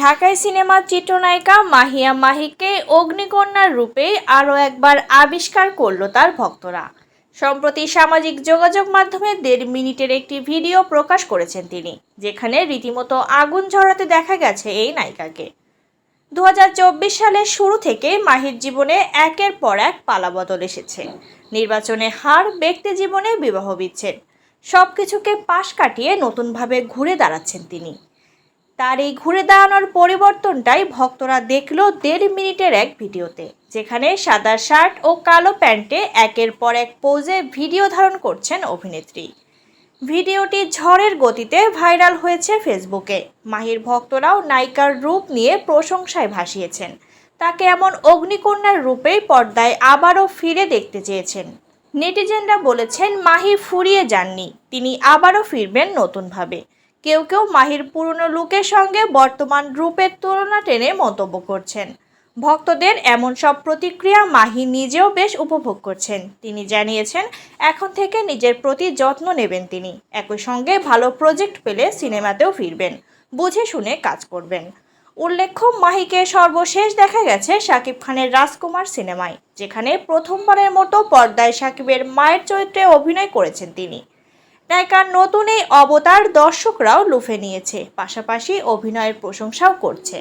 ঢাকায় সিনেমার চিত্রনায়িকা মাহিয়া মাহিকে অগ্নিকন্যার রূপে আরও একবার আবিষ্কার করল তার ভক্তরা। সম্প্রতি সামাজিক যোগাযোগ মাধ্যমে দেড় মিনিটের একটি ভিডিও প্রকাশ করেছেন তিনি, যেখানে রীতিমতো আগুন ঝরাতে দেখা গেছে এই নায়িকাকে। দু হাজার চব্বিশ সালের শুরু থেকে মাহির জীবনে একের পর এক পালাবদল এসেছে। নির্বাচনে হার ব্যক্তি জীবনে বিবাহ বিচ্ছেদ সব কিছুকে পাশ কাটিয়ে নতুনভাবে ঘুরে দাঁড়াচ্ছেন তিনি। তার এই ঘুরে দাঁড়ানোর পরিবর্তনটাই ভক্তরা দেখল দেড় মিনিটের এক ভিডিওতে, যেখানে সাদা শার্ট ও কালো প্যান্টে একের পর এক পোজে ভিডিও ধারণ করছেন অভিনেত্রী। ভিডিওটি ঝড়ের গতিতে ভাইরাল হয়েছে ফেসবুকে। মাহির ভক্তরাও নায়িকার রূপ নিয়ে প্রশংসায় ভাসিয়েছেন। তাকে এমন অগ্নিকন্যার রূপেই পর্দায় আবারও ফিরে দেখতে চেয়েছেন। নেটিজেনরা বলেছেন, মাহি ফুরিয়ে যাননি, তিনি আবারও ফিরবেন নতুনভাবে। কেউ কেউ মাহির পুরনো লুকের সঙ্গে বর্তমান রূপের তুলনা টেনে মন্তব্য করছেন। ভক্তদের এমন সব প্রতিক্রিয়া মাহি নিজেও বেশ উপভোগ করছেন। তিনি জানিয়েছেন, এখন থেকে নিজের প্রতি যত্ন নেবেন তিনি। একই সঙ্গে ভালো প্রজেক্ট পেলে সিনেমাতেও ফিরবেন। বুঝে শুনে কাজ করবেন। উল্লেখ্য, মাহিকে সর্বশেষ দেখা গেছে শাকিব খানের রাজকুমার সিনেমায়, যেখানে প্রথমবারের মতো পর্দায় শাকিবের মায়ের চরিত্রে অভিনয় করেছেন তিনি। নায়িকার নতুন এই অবতার দর্শকরাও লুফে নিয়েছে পাশাপাশি অভিনয়ের প্রশংসাও করছে।